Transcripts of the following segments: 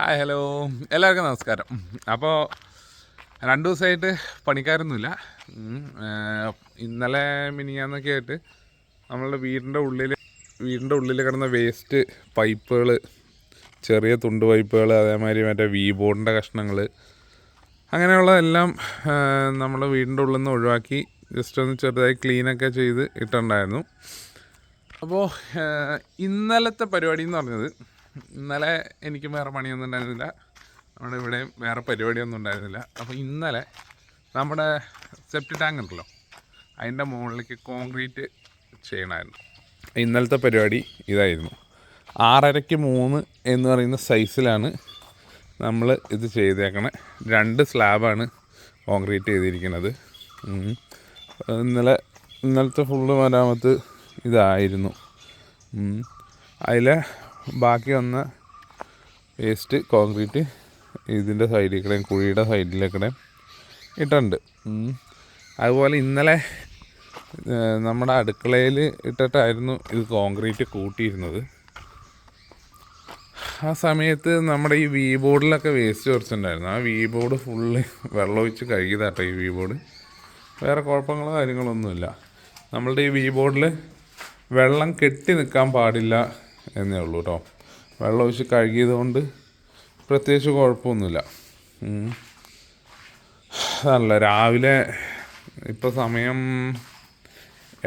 Hi hello. എല്ലാവർക്കും നമസ്കാരം. അപ്പോൾ രണ്ട് ദിവസമായിട്ട് പണിക്കാരൊന്നുമില്ല. ഇന്നലെ മിനിയാന്നൊക്കെ ആയിട്ട് നമ്മളുടെ വീടിന്റെ ഉള്ളിൽ വീടിന്റെ ഉള്ളിൽ കിടന്ന വേസ്റ്റ് പൈപ്പുകൾ ചെറിയ തുണ്ട് പൈപ്പുകൾ അതേമാതിരി മറ്റേ വി ബോർഡിന്റെ കഷ്ണങ്ങൾ അങ്ങനെയുള്ളതെല്ലാം നമ്മൾ വീടിന്റെ ഉള്ളിൽ നിന്ന് ഒഴിവാക്കി ജസ്റ്റ് ഒന്ന് ചെറുതായി ക്ലീനൊക്കെ ചെയ്ത് ഇട്ടുണ്ടായിരുന്നു. അപ്പോൾ ഇന്നലത്തെ പരിപാടി എന്ന് പറഞ്ഞത് ഇന്നലെ എനിക്ക് വേറെ പണിയൊന്നും ഉണ്ടായിരുന്നില്ല. നമ്മുടെ ഇവിടെയും വേറെ പരിപാടിയൊന്നും ഉണ്ടായിരുന്നില്ല. അപ്പോൾ ഇന്നലെ നമ്മുടെ സെപ്റ്റ് ടാങ്ക് ഉണ്ടല്ലോ അതിന്റെ മുകളിലേക്ക് കോൺക്രീറ്റ് ചെയ്യണമായിരുന്നു. ഇന്നലത്തെ പരിപാടി ഇതായിരുന്നു. ആറരയ്ക്ക് മൂന്ന് എന്ന് പറയുന്ന സൈസിലാണ് നമ്മൾ ഇത് ചെയ്തേക്കണേ. രണ്ട് സ്ലാബാണ് കോൺക്രീറ്റ് ചെയ്തിരിക്കുന്നത്. ഇന്നലെ ഇന്നലത്തെ ഫുള്ള് മരാമത്ത് ഇതായിരുന്നു. അതിൽ ബാക്കി വന്ന വേസ്റ്റ് കോൺക്രീറ്റ് ഇതിന്റെ സൈഡിൽ കൂടെയും കുഴിയുടെ സൈഡിലേക്കൂടെയും ഇട്ടുണ്ട് അതുപോലെ ഇന്നലെ നമ്മുടെ അടുക്കളയിൽ ഇട്ടിട്ടായിരുന്നു ഇത് കോൺക്രീറ്റ് കൂട്ടിയിരുന്നത്. ആ സമയത്ത് നമ്മുടെ ഈ വി ബോർഡിലൊക്കെ വേസ്റ്റ് കുറച്ചുണ്ടായിരുന്നു ആ വി ബോർഡ് ഫുള്ള് വെള്ളമൊഴിച്ച് കഴുകിയതാട്ടോ ഈ വി ബോർഡ് വേറെ കുഴപ്പങ്ങളോ കാര്യങ്ങളൊന്നുമില്ല. നമ്മളുടെ ഈ വി ബോർഡിൽ വെള്ളം കെട്ടി നിൽക്കാൻ പാടില്ല എന്നേ ഉള്ളൂ കേട്ടോ വെള്ളം ഒഴിച്ച് കഴുകിയത് കൊണ്ട് പ്രത്യേകിച്ച് കുഴപ്പമൊന്നുമില്ല. അതല്ല രാവിലെ ഇപ്പോൾ സമയം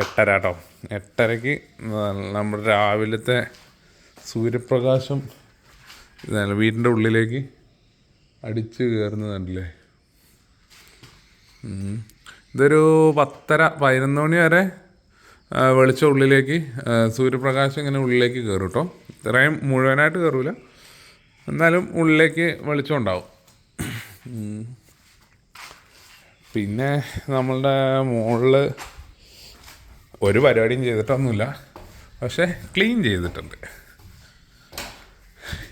എട്ടര കേട്ടോ എട്ടരയ്ക്ക് നമ്മുടെ രാവിലത്തെ സൂര്യപ്രകാശം വീടിന്റെ ഉള്ളിലേക്ക് അടിച്ച് കയറുന്നതല്ലേ? ഇതൊരു പത്തര പതിനൊന്ന് മണി വരെ വെളിച്ചം ഉള്ളിലേക്ക് സൂര്യപ്രകാശം ഇങ്ങനെ ഉള്ളിലേക്ക് കയറും കേട്ടോ ഇത്രയും മുഴുവനായിട്ട് കയറൂല എന്നാലും ഉള്ളിലേക്ക് വെളിച്ചം ഉണ്ടാവും. പിന്നെ നമ്മളുടെ മുകളിൽ ഒരു പരിപാടിയും ചെയ്തിട്ടൊന്നുമില്ല. പക്ഷേ ക്ലീൻ ചെയ്തിട്ടുണ്ട്.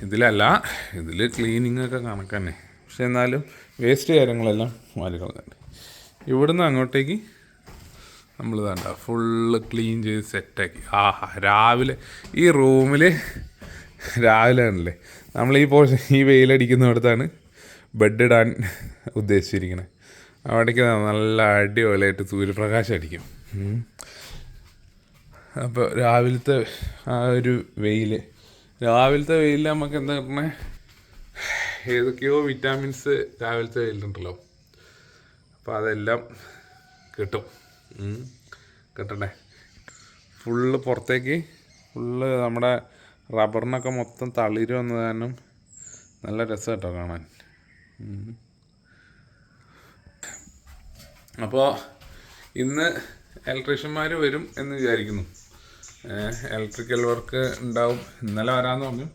ഇതിലല്ല ഇതിൽ ക്ലീനിങ് ഒക്കെ കണക്ക് തന്നെ പക്ഷെ എന്നാലും വേസ്റ്റ് കാര്യങ്ങളെല്ലാം മാറിക്കളഞ്ഞിട്ടുണ്ട്. ഇവിടുന്ന് അങ്ങോട്ടേക്ക് നമ്മൾ വേണ്ട ഫുള്ള് ക്ലീൻ ചെയ്ത് സെറ്റാക്കി ആഹാ രാവിലെ ഈ റൂമിൽ രാവിലെ ആണല്ലേ? നമ്മൾ ഈ പോർഷൻ ഈ വെയിലടിക്കുന്നിടത്താണ് ബെഡ് ഇടാൻ ഉദ്ദേശിച്ചിരിക്കുന്നത് അവിടേക്ക് നല്ല അടിപൊളിയായിട്ട് സൂര്യപ്രകാശം അടിക്കും. അപ്പോൾ രാവിലത്തെ ആ ഒരു വെയിൽ രാവിലത്തെ വെയിലിൽ നമുക്ക് എന്താ പറഞ്ഞേ? ഏതൊക്കെയോ വിറ്റാമിൻസ് രാവിലത്തെ വെയിലുണ്ടല്ലോ. അപ്പോൾ അതെല്ലാം കിട്ടും. കിട്ടണ്ടേ ഫുള്ള് പുറത്തേക്ക് ഫുള്ള് നമ്മുടെ റബ്ബറിനൊക്കെ മൊത്തം തളിര് വന്നത് കാരണം നല്ല രസം കേട്ടോ കാണാൻ. അപ്പോൾ ഇന്ന് ഇലക്ട്രീഷ്യന്മാർ വരും എന്ന് വിചാരിക്കുന്നു. ഇലക്ട്രിക്കൽ വർക്ക് ഉണ്ടാവും. ഇന്നലെ വരാമെന്ന് പറഞ്ഞു.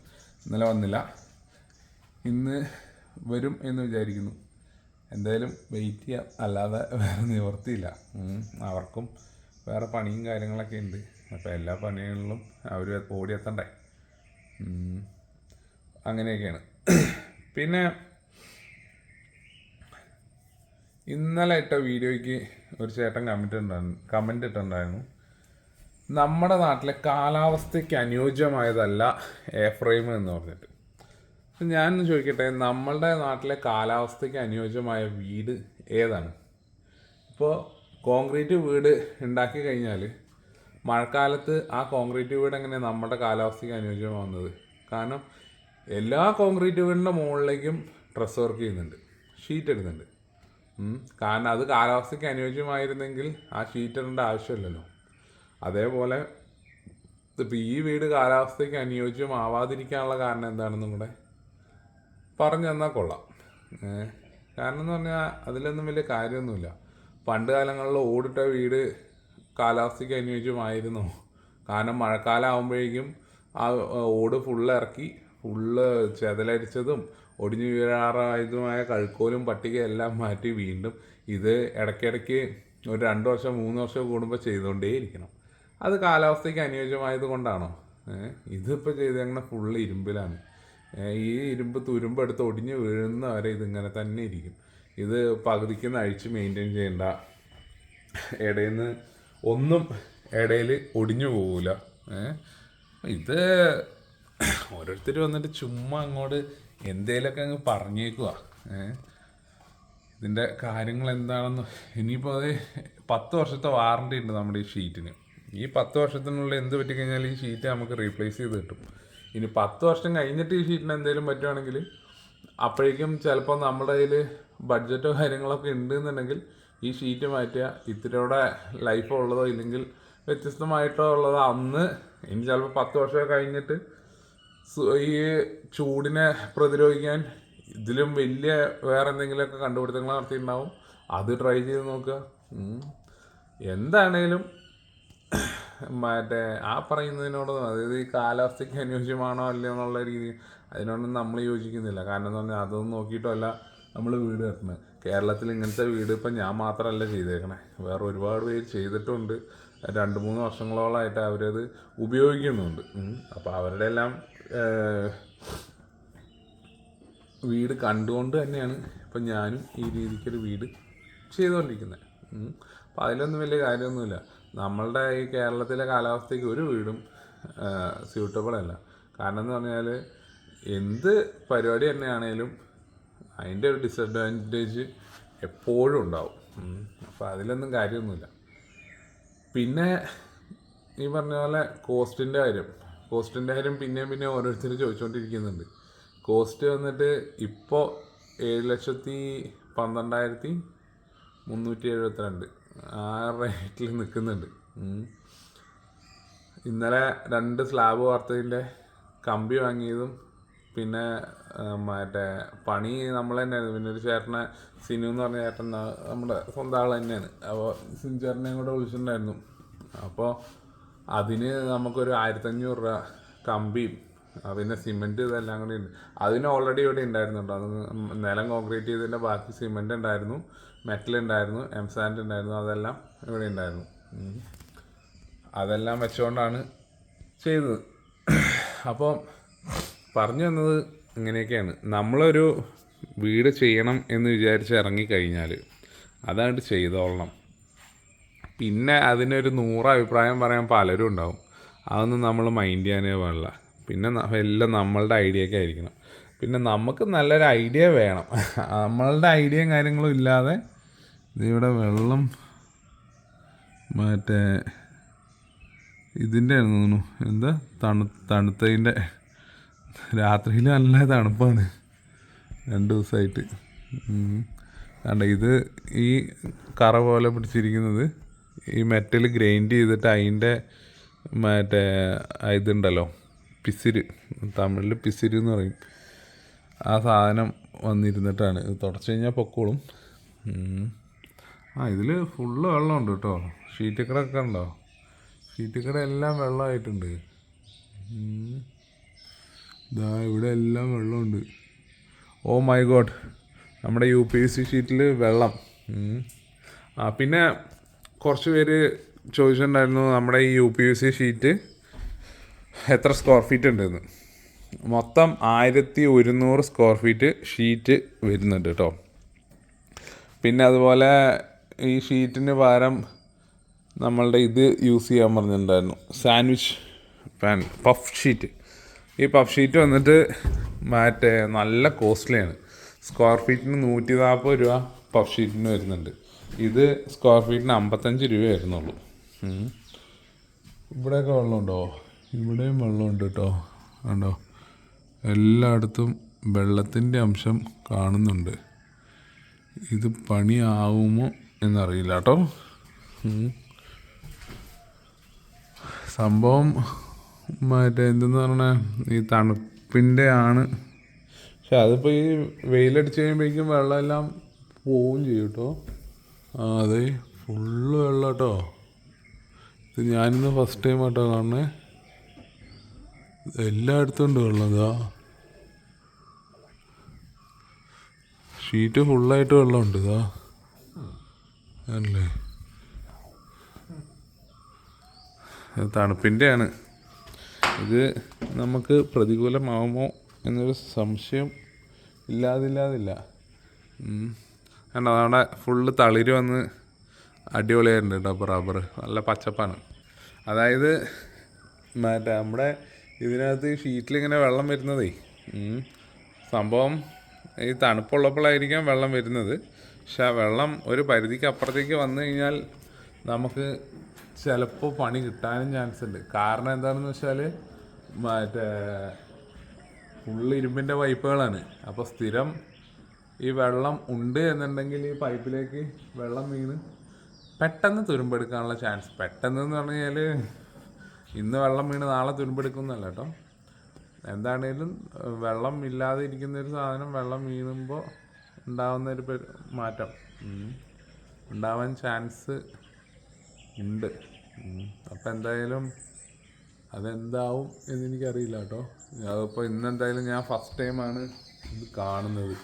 ഇന്നലെ വന്നില്ല. ഇന്ന് വരും എന്ന് വിചാരിക്കുന്നു. എന്തായാലും വെയിറ്റ് ചെയ്യാം. അല്ലാതെ വേറെ നിവർത്തിയില്ല അവർക്കും വേറെ പണിയും കാര്യങ്ങളൊക്കെ ഉണ്ട്. അപ്പോൾ എല്ലാ പണികളിലും അവർ ഓടിയെത്തണ്ടേ. അങ്ങനെയൊക്കെയാണ്. പിന്നെ ഇന്നലെ ഇട്ട വീഡിയോയ്ക്ക് ഒരു ചേട്ടൻ കമന്റ് ഉണ്ടായിരുന്നു കമന്റ് ഇട്ടുണ്ടായിരുന്നു. നമ്മുടെ നാട്ടിലെ കാലാവസ്ഥയ്ക്ക് അനുയോജ്യമായതല്ല എ ഫ്രെയിം എന്ന് പറഞ്ഞിട്ട്. ഞാൻ ചോദിക്കട്ടെ നമ്മളുടെ നാട്ടിലെ കാലാവസ്ഥയ്ക്ക് അനുയോജ്യമായ വീട് ഏതാണ്? ഇപ്പോൾ കോൺക്രീറ്റ് വീട് ഉണ്ടാക്കി കഴിഞ്ഞാൽ മഴക്കാലത്ത് ആ കോൺക്രീറ്റ് വീട് എങ്ങനെ നമ്മുടെ കാലാവസ്ഥയ്ക്ക് അനുയോജ്യമാവുന്നത്? കാരണം എല്ലാ കോൺക്രീറ്റ് വീടിന്റെ മുകളിലേക്കും ഡ്രസ് വർക്ക് ചെയ്യുന്നുണ്ട് ഷീറ്റ് ഇടുന്നുണ്ട്. കാരണം അത് കാലാവസ്ഥയ്ക്ക് അനുയോജ്യമായിരുന്നെങ്കിൽ ആ ഷീറ്റ് ഇടേണ്ട ആവശ്യമില്ലല്ലോ. അതേപോലെ ഇപ്പം ഈ വീട് കാലാവസ്ഥയ്ക്ക് അനുയോജ്യമാവാതിരിക്കാനുള്ള കാരണം എന്താണെന്നും കൂടെ പറഞ്ഞു തന്നാൽ കൊള്ളാം. കാരണം എന്ന് പറഞ്ഞാൽ അതിലൊന്നും വലിയ കാര്യമൊന്നുമില്ല. പണ്ട് കാലങ്ങളിൽ ഓടിട്ട വീട് കാലാവസ്ഥയ്ക്ക് അനുയോജ്യമായിരുന്നു. കാരണം മഴക്കാലം ആകുമ്പോഴേക്കും ആ ഓട് ഫുള്ള് ഇറക്കി ഫുള്ള് ചെതലരിച്ചതും ഒടിഞ്ഞു വീഴാറായതുമായ കഴുക്കോലും പട്ടിക എല്ലാം മാറ്റി വീണ്ടും ഇത് ഇടയ്ക്കിടയ്ക്ക് ഒരു രണ്ട് വർഷം മൂന്ന് വർഷം കൂടുമ്പോൾ ചെയ്തുകൊണ്ടേയിരിക്കണം അത് കാലാവസ്ഥയ്ക്ക് അനുയോജ്യമായത് കൊണ്ടാണോ? ഇതിപ്പോൾ ചെയ്തങ്ങനെ ഫുള്ള് ഇരുമ്പിലാണ്. ഈ ഇരുമ്പ് തുരുമ്പെടുത്ത് ഒടിഞ്ഞ് വീഴുന്ന വരെ ഇതിങ്ങനെ തന്നെ ഇരിക്കും. ഇത് പകുതിക്ക് അഴിച്ച് മെയിന്റെയിൻ ചെയ്യണ്ട. ഇടയിൽ നിന്ന് ഒന്നും ഇടയിൽ ഒടിഞ്ഞു പോവില്ല ഇത് ഓരോരുത്തർ വന്നിട്ട് ചുമ്മാ അങ്ങോട്ട് എന്തേലൊക്കെ അങ്ങ് പറഞ്ഞേക്കുക ഇതിന്റെ കാര്യങ്ങൾ എന്താണെന്ന് ഇനിയിപ്പോൾ അത് പത്ത് വർഷത്തെ വാറണ്ടി ഉണ്ട് നമ്മുടെ ഈ ഷീറ്റിന് ഈ പത്ത് വർഷത്തിനുള്ളിൽ എന്ത് പറ്റിക്കഴിഞ്ഞാൽ ഈ ഷീറ്റ് നമുക്ക് റീപ്ലേസ് ചെയ്ത് കിട്ടും. ഇനി പത്ത് വർഷം കഴിഞ്ഞിട്ട് ഈ ഷീറ്റിന് എന്തെങ്കിലും പറ്റുവാണെങ്കിൽ അപ്പോഴേക്കും ചിലപ്പോൾ നമ്മുടെ കയ്യിൽ ബഡ്ജറ്റോ കാര്യങ്ങളൊക്കെ ഉണ്ടെന്നുണ്ടെങ്കിൽ ഈ ഷീറ്റ് മാറ്റുക ഇത്തിരിയുടെ ലൈഫ് ഉള്ളതോ ഇല്ലെങ്കിൽ വ്യത്യസ്തമായിട്ടോ ഉള്ളതോ അന്ന്. ഇനി ചിലപ്പോൾ പത്ത് വർഷം കഴിഞ്ഞിട്ട് ഈ ചൂടിനെ പ്രതിരോധിക്കാൻ ഇതിലും വലിയ വേറെ എന്തെങ്കിലുമൊക്കെ കണ്ടുപിടുത്തങ്ങൾ നടത്തിയിട്ടുണ്ടാവും. അത് ട്രൈ ചെയ്ത് നോക്കുക. എന്താണേലും മറ്റേ ആ പറയുന്നതിനോട് അതായത് ഈ കാലാവസ്ഥയ്ക്ക് അനുയോജ്യമാണോ അല്ലയോ എന്നുള്ള രീതി അതിനോടൊന്നും നമ്മൾ യോജിക്കുന്നില്ല. കാരണം എന്ന് പറഞ്ഞാൽ അതൊന്നും നോക്കിയിട്ടല്ല നമ്മൾ വീട് കെട്ടണത് കേരളത്തിൽ ഇങ്ങനത്തെ വീട് ഇപ്പം ഞാൻ മാത്രമല്ല ചെയ്തേക്കണേ. വേറെ ഒരുപാട് പേര് ചെയ്തിട്ടുണ്ട്. രണ്ട് മൂന്ന് വർഷങ്ങളോളമായിട്ട് അവരത് ഉപയോഗിക്കുന്നുണ്ട്. അപ്പോൾ അവരുടെ എല്ലാം വീട് കണ്ടുകൊണ്ട് തന്നെയാണ് ഇപ്പം ഞാനും ഈ രീതിക്കൊരു വീട് ചെയ്തുകൊണ്ടിരിക്കുന്നത്. അപ്പം അതിലൊന്നും വലിയ കാര്യമൊന്നുമില്ല. നമ്മളുടെ ഈ കേരളത്തിലെ കാലാവസ്ഥയ്ക്ക് ഒരു വീടും സ്യൂട്ടബിൾ അല്ല. കാരണം എന്ന് പറഞ്ഞാൽ എന്ത് പരിപാടി തന്നെയാണേലും അതിന്റെ ഒരു ഡിസഡ്വാന്റേജ് എപ്പോഴും ഉണ്ടാവും. അപ്പോൾ അതിലൊന്നും കാര്യമൊന്നുമില്ല. പിന്നെ ഈ പറഞ്ഞ പോലെ കോസ്റ്റിന്റെ കാര്യം. കോസ്റ്റിന്റെ കാര്യം പിന്നെയും പിന്നെ ഓരോരുത്തർ ചോദിച്ചുകൊണ്ടിരിക്കുന്നുണ്ട് കോസ്റ്റ് വന്നിട്ട് ഇപ്പോൾ ഏഴ് ലക്ഷത്തി പന്ത്രണ്ടായിരത്തി മുന്നൂറ്റി എഴുപത്തിരണ്ട്. ആ റേറ്റിൽ നിൽക്കുന്നുണ്ട്. ഇന്നലെ രണ്ട് സ്ലാബ് വാർത്തതിന്റെ കമ്പി വാങ്ങിയതും പിന്നെ മറ്റേ പണി നമ്മൾ തന്നെയായിരുന്നു. പിന്നെ ഒരു ചേട്ടനെ സിനു എന്ന് പറഞ്ഞ ചേട്ടൻ നമ്മുടെ സ്വന്തം ആൾ തന്നെയാണ്. അപ്പോൾ സിനു ചേട്ടനെയും കൂടെ വിളിച്ചിട്ടുണ്ടായിരുന്നു. അപ്പോൾ അതിന് നമുക്കൊരു ആയിരത്തഞ്ഞൂറ് രൂപ കമ്പിയും പിന്നെ സിമെന്റ് ഇതെല്ലാം കൂടി ഉണ്ട്. അതിന് ഓൾറെഡി ഇവിടെ ഉണ്ടായിരുന്നുണ്ട് അത് നിലം കോൺക്രീറ്റ് ചെയ്തതിന്റെ ബാക്കി സിമെന്റ് ഉണ്ടായിരുന്നു. മെറ്റൽ ഉണ്ടായിരുന്നു. എം സാൻഡ് ഉണ്ടായിരുന്നു. അതെല്ലാം ഇവിടെ ഉണ്ടായിരുന്നു. അതെല്ലാം വെച്ചുകൊണ്ടാണ് ചെയ്തത്. അപ്പോൾ പറഞ്ഞു വന്നത് ഇങ്ങനെയൊക്കെയാണ്. നമ്മളൊരു വീട് ചെയ്യണം എന്ന് വിചാരിച്ച് ഇറങ്ങിക്കഴിഞ്ഞാൽ അതായിട്ട് ചെയ്തോളണം. പിന്നെ അതിനൊരു നൂറ് അഭിപ്രായം പറയാൻ പലരും ഉണ്ടാവും. അതൊന്നും നമ്മൾ മൈൻഡ് ചെയ്യാനേ പാടില്ല. പിന്നെ എല്ലാം നമ്മളുടെ ഐഡിയ ഒക്കെ ആയിരിക്കണം. പിന്നെ നമുക്ക് നല്ലൊരു ഐഡിയ വേണം. നമ്മളുടെ ഐഡിയയും കാര്യങ്ങളും ഇല്ലാതെ ഇവിടെ വെള്ളം മറ്റേ ഇതിന്റെ തോന്നുന്നു. എന്താ? തണു തണുത്തതിന്റെ രാത്രിയിൽ നല്ല തണുപ്പാണ്. രണ്ട് ദിവസമായിട്ട് കണ്ട ഇത് ഈ കറ പോലെ പിടിച്ചിരിക്കുന്നത് ഈ മെറ്റൽ ഗ്രൈൻഡ് ചെയ്തിട്ട് അതിന്റെ മറ്റേ ഇതുണ്ടല്ലോ. പിസിര്. തമിഴിൽ പിസിര് എന്ന് പറയും. ആ സാധനം വന്നിരുന്നിട്ടാണ്. ഇത് തുടച്ച് കഴിഞ്ഞാൽ പൊക്കോളും. ആ ഇതിൽ ഫുള്ള് വെള്ളമുണ്ട് കേട്ടോ. ഷീറ്റ് കട ഉണ്ടോ? ഷീറ്റ് കട എല്ലാം വെള്ളമായിട്ടുണ്ട്. ഇതാ ഇവിടെ എല്ലാം വെള്ളമുണ്ട്. Oh my god. നമ്മുടെ യു പി എസ് സി ഷീറ്റിൽ വെള്ളം. ആ പിന്നെ കുറച്ച് പേര് ചോദിച്ചിട്ടുണ്ടായിരുന്നു നമ്മുടെ ഈ U P S C sheet എത്ര സ്ക്വയർ ഫീറ്റ് ഉണ്ടെന്ന്. മൊത്തം ആയിരത്തി ഒരുന്നൂറ് സ്ക്വയർ ഫീറ്റ് ഷീറ്റ് വരുന്നുണ്ട് കേട്ടോ പിന്നെ അതുപോലെ ഈ ഷീറ്റിന് പകരം നമ്മളുടെ ഇത് യൂസ് ചെയ്യാൻ പറഞ്ഞിട്ടുണ്ടായിരുന്നു. സാൻഡ്വിച്ച് പാൻ പഫ് ഷീറ്റ് ഈ പഫ് ഷീറ്റ് വന്നിട്ട് മറ്റേ നല്ല കോസ്റ്റ്ലിയാണ് സ്ക്വയർ ഫീറ്റിന് നൂറ്റി നാൽപ്പത് രൂപ പഫ് ഷീറ്റിന് വരുന്നുണ്ട്. ഇത് സ്ക്വയർ ഫീറ്റിന് അമ്പത്തഞ്ച് രൂപ വരുന്നുള്ളൂ. ഇവിടെയൊക്കെ വെള്ളമുണ്ടോ? ഇവിടെയും വെള്ളമുണ്ട് കേട്ടോ. കണ്ടോ? എല്ലായിടത്തും വെള്ളത്തിന്റെ അംശം കാണുന്നുണ്ട്. ഇത് പണിയാവുമോ എന്നറിയില്ല കേട്ടോ. സംഭവം മറ്റേ എന്തെന്ന് പറഞ്ഞാൽ ഈ തണുപ്പിന്റെ ആണ്. പക്ഷെ അതിപ്പോൾ ഈ വെയിലടിച്ച് കഴിയുമ്പോഴേക്കും വെള്ളമെല്ലാം പോവും ചെയ്യും കേട്ടോ. അതെ ഫുള്ള് വെള്ളം കേട്ടോ. ഇത് ഞാനിന്ന് ഫസ്റ്റ് ടൈം ആട്ടോ കാണണേ എല്ലായിടത്തും ഉണ്ട് വെള്ളം ഇതാ. ഷീറ്റ് ഫുള്ളായിട്ട് വെള്ളമുണ്ട് ഇതാ. അല്ലേ തണുപ്പിന്റെയാണ്. ഇത് നമുക്ക് പ്രതികൂലമാവുമോ എന്നൊരു സംശയം ഇല്ലാതില്ലാതില്ല. കണ്ടോ അവിടെ ഫുള്ള് തളിര് വന്ന് അടിപൊളിയായിട്ടുണ്ട് കേട്ടോ റബ്ബർ നല്ല പച്ചപ്പാണ്. അതായത് മറ്റേ നമ്മുടെ ഇതിനകത്ത് ഷീറ്റിലിങ്ങനെ വെള്ളം വരുന്നതേ. സംഭവം ഈ തണുപ്പുള്ളപ്പോഴായിരിക്കാം വെള്ളം വരുന്നത്. പക്ഷെ ആ വെള്ളം ഒരു പരിധിക്ക് അപ്പുറത്തേക്ക് വന്നു കഴിഞ്ഞാൽ നമുക്ക് ചിലപ്പോൾ പണി കിട്ടാനും ചാൻസ് ഉണ്ട്. കാരണം എന്താണെന്ന് വെച്ചാൽ മറ്റേ ഫുള്ള് ഇരുമ്പിന്റെ പൈപ്പുകളാണ്. അപ്പോൾ സ്ഥിരം ഈ വെള്ളം ഉണ്ട് എന്നുണ്ടെങ്കിൽ ഈ പൈപ്പിലേക്ക് വെള്ളം വീണ് പെട്ടെന്ന് തുരുമ്പെടുക്കാനുള്ള ചാൻസ് പെട്ടെന്ന് എന്ന് പറഞ്ഞു കഴിഞ്ഞാൽ ഇന്ന് വെള്ളം വീണ് നാളെ തുരുമ്പെടുക്കുന്നല്ല കേട്ടോ. എന്താണേലും വെള്ളം ഇല്ലാതെ ഇരിക്കുന്ന ഒരു സാധനം വെള്ളം വീണുമ്പോൾ ഉണ്ടാവുന്ന ഒരു മാറ്റം. ഉണ്ടാവാൻ ചാൻസ് ഉണ്ട്. അപ്പം എന്തായാലും അതെന്താവും എന്ന് എനിക്കറിയില്ല കേട്ടോ. അതിപ്പോൾ ഇന്നെന്തായാലും ഞാൻ ഫസ്റ്റ് ടൈമാണ് ഇത് കാണുന്നത്.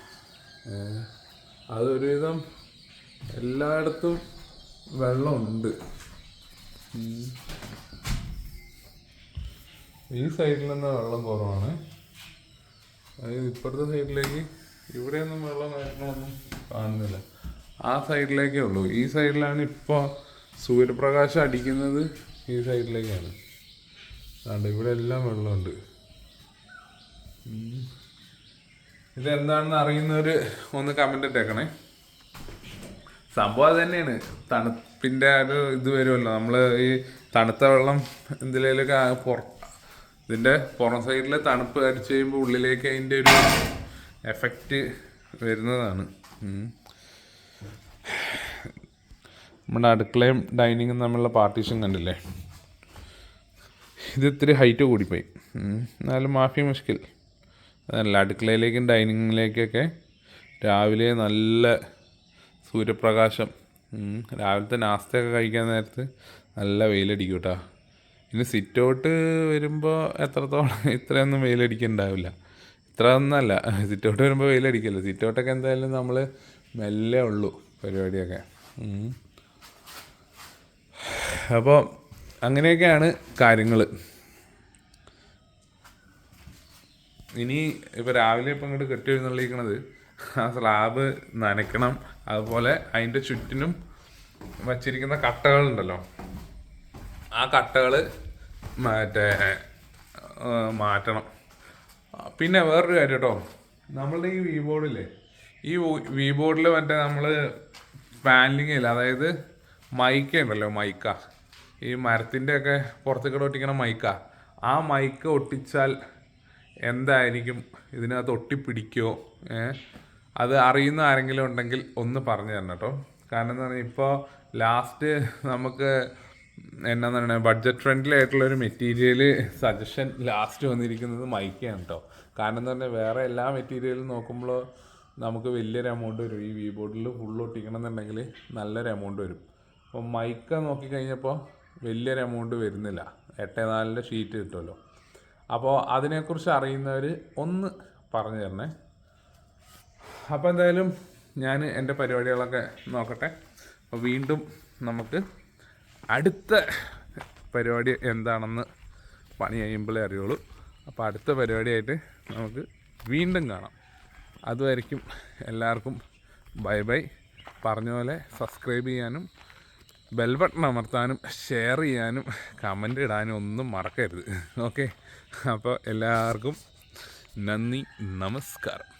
അതൊരുവിധം എല്ലായിടത്തും വെള്ളമുണ്ട്. ഈ സൈഡിൽ നിന്ന് വെള്ളം കുറവാണ്. അതായത് ഇപ്പുറത്തെ സൈഡിലേക്ക് ഇവിടെയൊന്നും വെള്ളം കാര്യങ്ങളൊന്നും കാണുന്നില്ല. ആ സൈഡിലേക്കേ ഉള്ളൂ. ഈ സൈഡിലാണ് ഇപ്പോൾ സൂര്യപ്രകാശം അടിക്കുന്നത് ഈ സൈഡിലേക്കാണ്. അതുകൊണ്ട് ഇവിടെ എല്ലാം വെള്ളമുണ്ട്. ഇതെന്താണെന്ന് അറിയുന്നവർ ഒന്ന് കമന്റ് ഇട്ടേക്കണേ. സംഭവം അത് തന്നെയാണ്. തണുപ്പിന്റെ ആ ഒരു ഇത് വരുമല്ലോ. നമ്മൾ ഈ തണുത്ത വെള്ളം എന്തിലേലൊക്കെ പുറത്ത് പുറ ഇതിന്റെ പുറം സൈഡിൽ തണുപ്പ് അടിച്ച് കഴിയുമ്പോൾ ഉള്ളിലേക്ക് അതിന്റെ ഒരു എഫക്റ്റ് വരുന്നതാണ്. നമ്മുടെ അടുക്കളയും ഡൈനിങ്ങും തമ്മിലുള്ള പാർട്ടീഷൻ കണ്ടില്ലേ ഇത് ഇത്തിരി ഹൈറ്റ് കൂടിപ്പോയി. എന്നാലും മാഫി മുഷ്കിൽ അതല്ല അടുക്കളയിലേക്കും ഡൈനിങ്ങിലേക്കൊക്കെ രാവിലെ നല്ല സൂര്യപ്രകാശം. രാവിലത്തെ നാസ്തയൊക്കെ കഴിക്കാൻ നേരത്ത് നല്ല വെയിലടിക്കും കേട്ടോ ഇനി സിറ്റ് ഔട്ട് വരുമ്പോൾ എത്രത്തോളം ഇത്രയൊന്നും വെയിലടിക്കുന്നുണ്ടാവില്ല ഇത്ര ഒന്നല്ല. സിറ്റ് ഔട്ട് വരുമ്പോൾ വെയിലടിക്കില്ല. സിറ്റ് ഔട്ടൊക്കെ എന്തായാലും നമ്മൾ മെല്ലെ ഉള്ളൂ പരിപാടിയൊക്കെ. അപ്പോൾ അങ്ങനെയൊക്കെയാണ് കാര്യങ്ങൾ ഇനി ഇപ്പോൾ രാവിലെ ഇപ്പം ഇങ്ങോട്ട് കെട്ടി എഴുന്നള്ളിക്കണത്. ആ സ്ലാബ് നനയ്ക്കണം. അതുപോലെ അതിന്റെ ചുറ്റിനും വച്ചിരിക്കുന്ന കട്ടകളുണ്ടല്ലോ. ആ കട്ടകൾ മറ്റേ മാറ്റണം. പിന്നെ വേറൊരു കാര്യം കേട്ടോ. നമ്മളുടെ ഈ വി ബോർഡില്ലേ ഈ വി ബോർഡിൽ മറ്റേ നമ്മൾ പാനലിംഗ് ഇല്ല അതായത് മൈക്ക ഉണ്ടല്ലോ മൈക്ക. ഈ മരത്തിന്റെ ഒക്കെ പുറത്തേക്കൂടെ ഒട്ടിക്കണ മൈക്ക. ആ മൈക്ക ഒട്ടിച്ചാൽ എന്തായിരിക്കും? ഇതിനകത്ത് ഒട്ടിപ്പിടിക്കോ? അത് അറിയുന്ന ആരെങ്കിലും ഉണ്ടെങ്കിൽ ഒന്ന് പറഞ്ഞു തരണം കേട്ടോ. കാരണം എന്താ പറഞ്ഞാൽ ഇപ്പോൾ ലാസ്റ്റ് നമുക്ക് എന്നാന്ന് പറയുക ബഡ്ജറ്റ് ഫ്രണ്ട്ലി ആയിട്ടുള്ള ഒരു മെറ്റീരിയൽ സജഷൻ ലാസ്റ്റ് വന്നിരിക്കുന്നത് മൈക്കയാണ് കേട്ടോ കാരണം എന്ന് പറഞ്ഞാൽ വേറെ എല്ലാ മെറ്റീരിയലും നോക്കുമ്പോൾ നമുക്ക് വലിയൊരു എമൗണ്ട് വരും. ഈ വി ബോർഡിൽ ഫുൾ ഒട്ടിക്കണം എന്നുണ്ടെങ്കിൽ നല്ലൊരു എമൗണ്ട് വരും. അപ്പോൾ മൈക്ക നോക്കിക്കഴിഞ്ഞപ്പോൾ വലിയൊരു എമൗണ്ട് വരുന്നില്ല. എട്ട് നാലിന്റെ ഷീറ്റ് കിട്ടുമല്ലോ അപ്പോൾ അതിനെക്കുറിച്ച് അറിയുന്നവർ ഒന്ന് പറഞ്ഞു തരണേ. അപ്പോൾ എന്തായാലും ഞാൻ എന്റെ പരിപാടികളൊക്കെ നോക്കട്ടെ. അപ്പോൾ വീണ്ടും നമുക്ക് അടുത്ത പരിപാടി എന്താണെന്ന് പണി കഴിയുമ്പോഴേ അറിയുള്ളൂ. അപ്പോൾ അടുത്ത പരിപാടിയായിട്ട് നമുക്ക് വീണ്ടും കാണാം. അതുവരയ്ക്കും എല്ലാവർക്കും ബൈ ബൈ. പറഞ്ഞ പോലെ സബ്സ്ക്രൈബ് ചെയ്യാനും ബെൽ ബട്ടൺ അമർത്താനും ഷെയർ ചെയ്യാനും കമന്റ് ഇടാനും ഒന്നും മറക്കരുത്. ഓക്കെ? അപ്പോൾ എല്ലാവർക്കും നന്ദി നമസ്കാരം.